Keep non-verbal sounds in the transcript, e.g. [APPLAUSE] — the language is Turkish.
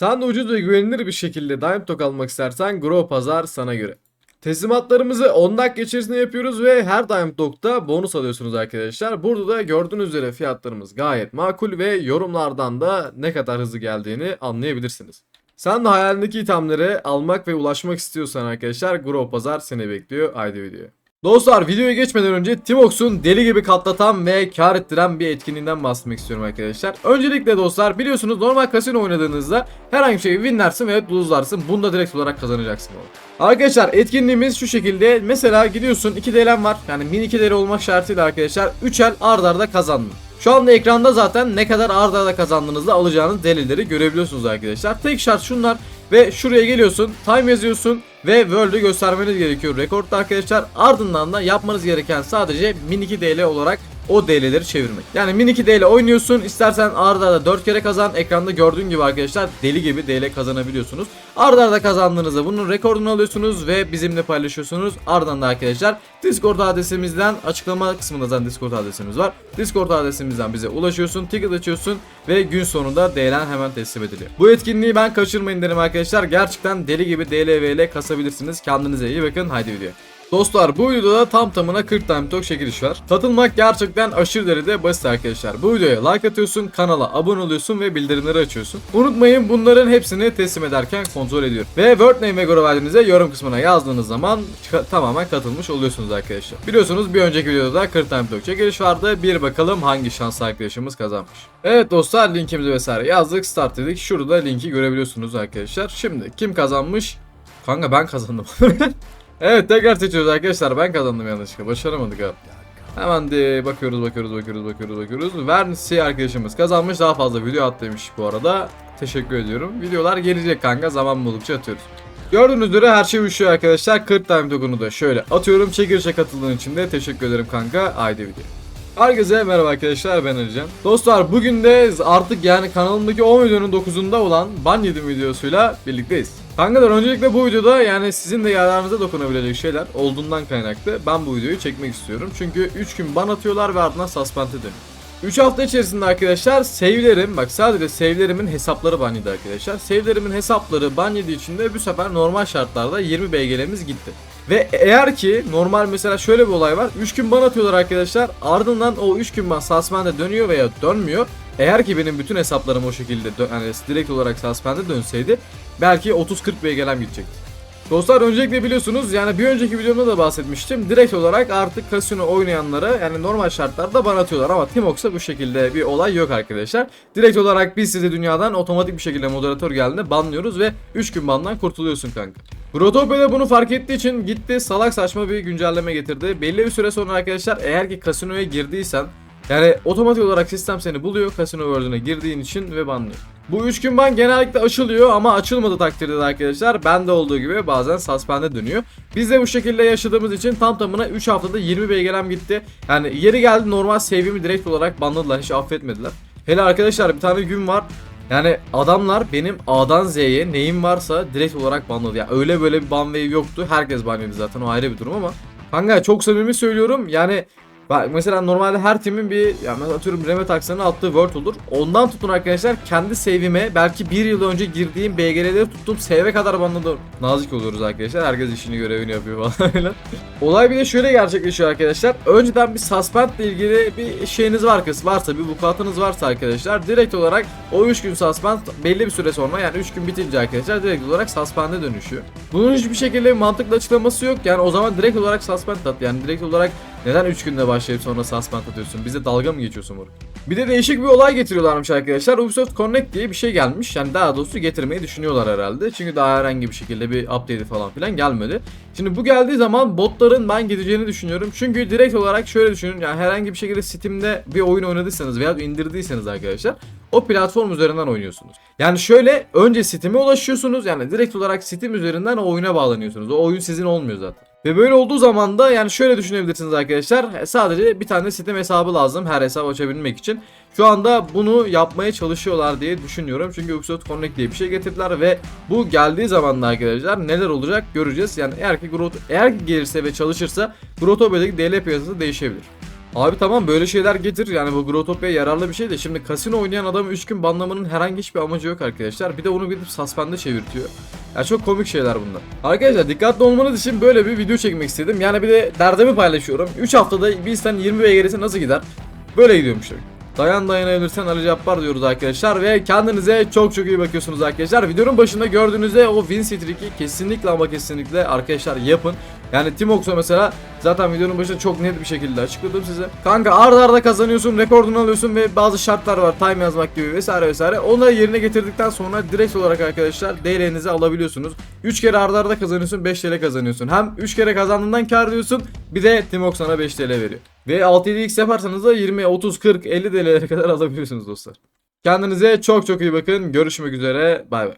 Sen de ucuz ve güvenilir bir şekilde Diamond Tok almak istersen Grow Pazar sana göre. Teslimatlarımızı 10 dakika içerisinde yapıyoruz ve her Diamond Dog'da bonus alıyorsunuz arkadaşlar. Burada da gördüğünüz üzere fiyatlarımız gayet makul ve yorumlardan da ne kadar hızlı geldiğini anlayabilirsiniz. Sen de hayalindeki itemlere almak ve ulaşmak istiyorsan arkadaşlar Grow Pazar seni bekliyor. Haydi videoya. Dostlar videoya geçmeden önce Timox'un deli gibi katlatan ve kar ettiren bir etkinliğinden bahsetmek istiyorum arkadaşlar. Öncelikle dostlar biliyorsunuz normal kasino oynadığınızda herhangi bir şey winlersin ve lose'larsın. Bunu da direkt olarak kazanacaksın. Arkadaşlar etkinliğimiz şu şekilde. Mesela gidiyorsun 2 DL'm var. Yani min 2 DL olmak şartıyla arkadaşlar 3 el ard arda kazandın. Şu anda ekranda zaten ne kadar ard arda kazandığınızda alacağınız delilleri görebiliyorsunuz arkadaşlar. Tek şart şunlar ve şuraya geliyorsun, time yazıyorsun ve World'ü göstermeniz gerekiyor rekorda arkadaşlar. Ardından da yapmanız gereken sadece min 2 DL olarak o DL'leri çevirmek. Yani min 2 DL oynuyorsun. istersen arda arda 4 kere kazan. Ekranda gördüğün gibi arkadaşlar deli gibi DL kazanabiliyorsunuz. Arda arda kazandığınızda bunun rekorunu alıyorsunuz ve bizimle paylaşıyorsunuz. Ardından da arkadaşlar Discord adresimizden açıklama kısmında zaten Discord adresimiz var. Discord adresimizden bize ulaşıyorsun, ticket açıyorsun ve gün sonunda DL'n hemen teslim ediliyor. Bu etkinliği ben kaçırmayın derim arkadaşlar. Gerçekten deli gibi DLVL kasabilirsiniz. Kendinize iyi bakın. Haydi video. Dostlar bu videoda tam tamına 40 tane tok çekiliş var. Katılmak gerçekten aşırı derecede basit arkadaşlar. Bu videoya like atıyorsun, kanala abone oluyorsun ve bildirimleri açıyorsun. Unutmayın bunların hepsini teslim ederken kontrol ediyorum. Ve word name ve grow validinize yorum kısmına yazdığınız zaman tamamen katılmış oluyorsunuz arkadaşlar. Biliyorsunuz bir önceki videoda 40 tane tok çekiliş vardı. Bir bakalım hangi şanslı arkadaşımız kazanmış. Evet dostlar linkimizi vesaire yazdık start dedik. Şurada linki görebiliyorsunuz arkadaşlar. Şimdi kim kazanmış? Kanka ben kazandım. [LAUGHS] Evet tekrar seçiyoruz arkadaşlar. Ben kazandım yanlışlıkla. Başaramadık abi. Hemen de bakıyoruz bakıyoruz bakıyoruz bakıyoruz bakıyoruz. Vernsi arkadaşımız kazanmış. Daha fazla video at demiş bu arada. Teşekkür ediyorum. Videolar gelecek kanka. Zaman buldukça atıyoruz. Gördüğünüz üzere her şey uyuşuyor arkadaşlar. 40 time dogunu da şöyle atıyorum. Çekilişe katıldığın için de teşekkür ederim kanka. Haydi video. Herkese merhaba arkadaşlar ben Alican. Dostlar bugün de artık yani kanalımdaki 10 videonun 9'unda olan ban yedim videosuyla birlikteyiz. Kankalar öncelikle bu videoda yani sizin de yararınıza dokunabilecek şeyler olduğundan kaynaklı ben bu videoyu çekmek istiyorum. Çünkü 3 gün ban atıyorlar ve ardından suspend'e dönüyor. 3 hafta içerisinde arkadaşlar save'lerim bak sadece save'lerimin hesapları ban yedi arkadaşlar. Save'lerimin hesapları ban yediği için de bu sefer normal şartlarda 20 BG'lerimiz gitti. Ve eğer ki normal mesela şöyle bir olay var. 3 gün ban atıyorlar arkadaşlar. Ardından o 3 gün ban suspend'e dönüyor veya dönmüyor. Eğer ki benim bütün hesaplarım o şekilde yani direkt olarak suspend'e dönseydi belki 30-40 BG'lem gidecekti. Dostlar öncelikle biliyorsunuz yani bir önceki videomda da bahsetmiştim. Direkt olarak artık kasino oynayanlara yani normal şartlarda ban atıyorlar ama Timox'ta bu şekilde bir olay yok arkadaşlar. Direkt olarak biz size dünyadan otomatik bir şekilde moderatör geldiğinde banlıyoruz ve 3 gün bandan kurtuluyorsun kanka. Grotopia bunu fark ettiği için gitti salak saçma bir güncelleme getirdi. Belli bir süre sonra arkadaşlar eğer ki kasinoya girdiysen yani otomatik olarak sistem seni buluyor kasino world'üne girdiğin için ve banlıyor. Bu 3 gün ban genellikle açılıyor ama açılmadı takdirde de arkadaşlar bende olduğu gibi bazen suspend'e dönüyor. Biz de bu şekilde yaşadığımız için tam tamına 3 haftada 20 BG'm gitti. Yani yeri geldi normal save'imi direkt olarak banladılar hiç affetmediler. Hele arkadaşlar bir tane gün var yani adamlar benim A'dan Z'ye neyim varsa direkt olarak banladı. Ya öyle böyle bir ban wave yoktu. Herkes ban yedi zaten o ayrı bir durum ama. Kanka çok samimi söylüyorum. Yani Bak mesela normalde her timin bir yani atıyorum Remet Aksan'ın attığı word olur. Ondan tutun arkadaşlar kendi save'ime belki bir yıl önce girdiğim BGR'leri tuttum save'e kadar banladım. Nazik oluyoruz arkadaşlar. Herkes işini görevini yapıyor falan [LAUGHS] öyle. Olay bir de şöyle gerçekleşiyor arkadaşlar. Önceden bir suspend ile ilgili bir şeyiniz var kız varsa bir vukuatınız varsa arkadaşlar direkt olarak o 3 gün suspend belli bir süre sonra yani 3 gün bitince arkadaşlar direkt olarak suspend'e dönüşüyor. Bunun hiçbir şekilde mantıklı açıklaması yok. Yani o zaman direkt olarak suspend at. Yani direkt olarak neden 3 günde başlayıp sonra suspend atıyorsun? Bize dalga mı geçiyorsun moruk? Bir de değişik bir olay getiriyorlarmış arkadaşlar. Ubisoft Connect diye bir şey gelmiş. Yani daha doğrusu getirmeyi düşünüyorlar herhalde. Çünkü daha herhangi bir şekilde bir update falan filan gelmedi. Şimdi bu geldiği zaman botların ben gideceğini düşünüyorum. Çünkü direkt olarak şöyle düşünün. Yani herhangi bir şekilde Steam'de bir oyun oynadıysanız veya indirdiyseniz arkadaşlar o platform üzerinden oynuyorsunuz. Yani şöyle önce Steam'e ulaşıyorsunuz. Yani direkt olarak Steam üzerinden o oyuna bağlanıyorsunuz. O oyun sizin olmuyor zaten. Ve böyle olduğu zaman da yani şöyle düşünebilirsiniz arkadaşlar. Sadece bir tane Steam hesabı lazım her hesap açabilmek için. Şu anda bunu yapmaya çalışıyorlar diye düşünüyorum. Çünkü Ubisoft Connect diye bir şey getirdiler ve bu geldiği zaman da arkadaşlar neler olacak göreceğiz. Yani eğer ki Grot eğer ki gelirse ve çalışırsa Grotopia'daki DL piyasası değişebilir. Abi tamam böyle şeyler getir yani bu Growtopia'ya yararlı bir şey de şimdi kasino oynayan adamı 3 gün banlamanın herhangi hiçbir amacı yok arkadaşlar. Bir de onu gidip suspende çevirtiyor. Ya çok komik şeyler bunlar. Arkadaşlar dikkatli olmanız için böyle bir video çekmek istedim. Yani bir de derdimi paylaşıyorum. 3 haftada bir insan 20 beygirisi nasıl gider? Böyle gidiyormuş tabii. Dayan dayanabilirsen Ali Cabbar diyoruz arkadaşlar ve kendinize çok çok iyi bakıyorsunuz arkadaşlar. Videonun başında gördüğünüzde o win streak'i kesinlikle ama kesinlikle arkadaşlar yapın. Yani Timox'a mesela zaten videonun başında çok net bir şekilde açıkladım size. Kanka arda arda kazanıyorsun, rekordunu alıyorsun ve bazı şartlar var. Time yazmak gibi vesaire vesaire. Onları yerine getirdikten sonra direkt olarak arkadaşlar DL'nizi alabiliyorsunuz. 3 kere arda arda kazanıyorsun, 5 TL kazanıyorsun. Hem 3 kere kazandığından kar ediyorsun. Bir de Timox sana 5 TL veriyor. Ve 6-7x yaparsanız da 20, 30, 40, 50 TL'lere kadar alabiliyorsunuz dostlar. Kendinize çok çok iyi bakın. Görüşmek üzere. Bay bay.